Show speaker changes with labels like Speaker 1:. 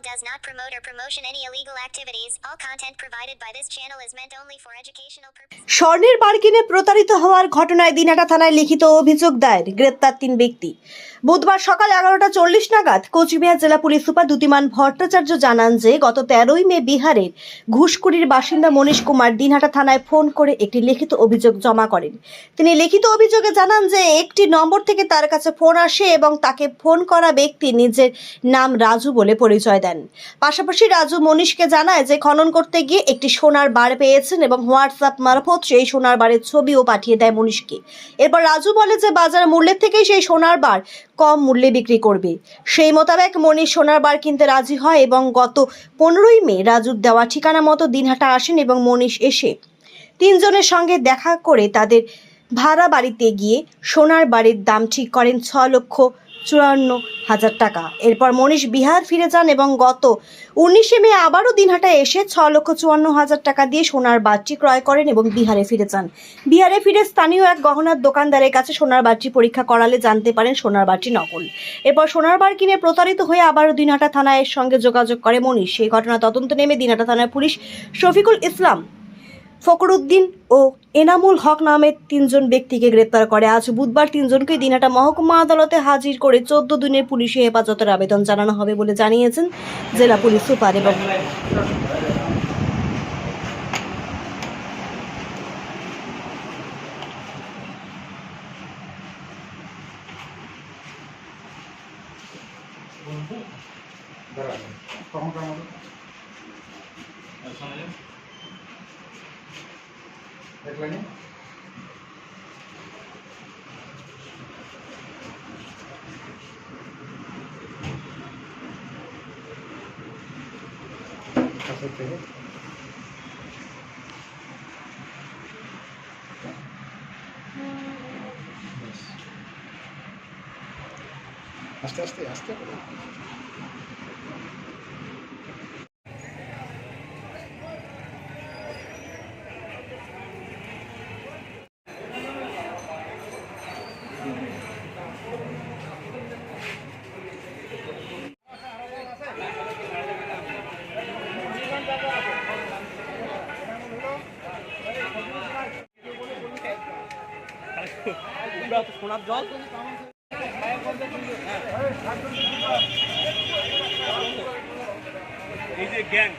Speaker 1: channel does not promote or promotion any illegal activities. All content provided by this channel is meant only for educational purposes.
Speaker 2: স্বর্ণের বার কিনে প্রতারিত হওয়ার ঘটনায় দিনহাটা থানায় লিখিত অভিযোগ দায়ের, গ্রেপ্তার তিন ব্যক্তি বুধবার সকাল এগারোটা চল্লিশ নাগাদ কোচবিহার জেলা পুলিশ সুপার দ্যুতিমান ভট্টাচার্য জানান যে, গত তেরোই মে বিহারের ঘুষকুড়ির বাসিন্দা মনীষ কুমার দিনহাটা থানায় ফোন করে একটি লিখিত অভিযোগ জমা করেন তিনি লিখিত অভিযোগে জানান যে, একটি নম্বর থেকে তার কাছে ফোন আসে এবং তাকে ফোন করা ব্যক্তি নিজের নাম রাজু বলে পরিচয় দেন। পাশাপাশি রাজু মনীষকে জানায় যে খনন করতে গিয়ে একটি সোনার বার পেয়েছেন এবং হোয়াটসঅ্যাপ মারফত সেই সোনার বারের ছবিও পাঠিয়ে দেয় মনীষকে। এরপর রাজু বলে যে বাজার মূল্যের থেকেই সেই সোনার বার কম মূল্যে বিক্রি করবে। সেই মোতাবেক মনীষ সোনার বার কিনতে রাজি হয় এবং গত পনেরোই মে রাজুর দেওয়া ঠিকানা মতো দিনহাটা আসেন এবং মনীষ এসে তিনজনের সঙ্গে দেখা করে তাদের ভাড়া বাড়িতে গিয়ে সোনার বাড়ির দাম ঠিক করেন ছ লক্ষ চুয়ান্ন হাজার টাকা। এরপর মনীষ বিহার ফিরে যান এবং গত উনিশে মে আবারও দিনহাটায় এসে ছ লক্ষ চুয়ান্ন হাজার টাকা দিয়ে সোনার বারটি ক্রয় করেন এবং বিহারে ফিরে যান। বিহারে ফিরে স্থানীয় এক গহনার দোকানদারের কাছে সোনার বারটি পরীক্ষা করালে জানতে পারেন সোনার বারটি নকল। এরপর সোনার বার কিনে প্রতারিত হয়ে আবারও দিনহাটা থানায় এর সঙ্গে যোগাযোগ করে মনীষ। সেই ঘটনা তদন্ত নেমে দিনহাটা থানার পুলিশ শফিকুল ইসলাম ফকরুদ্দিন ও এনামুল হক নামের তিনজন ব্যক্তিকে গ্রেপ্তার করে। আজ বুধবার তিনজনকে দিনহাটা মহকুমা আদালতে হাজির করে চোদ্দ দিনের পুলিশি হেফাজতের আবেদন জানানো হবে বলে জানিয়েছেন জেলা পুলিশ সুপার এবং
Speaker 3: দেখলেন কাছের আস্তে আস্তে আস্তে
Speaker 4: সোনার জল এই যে গ্যাং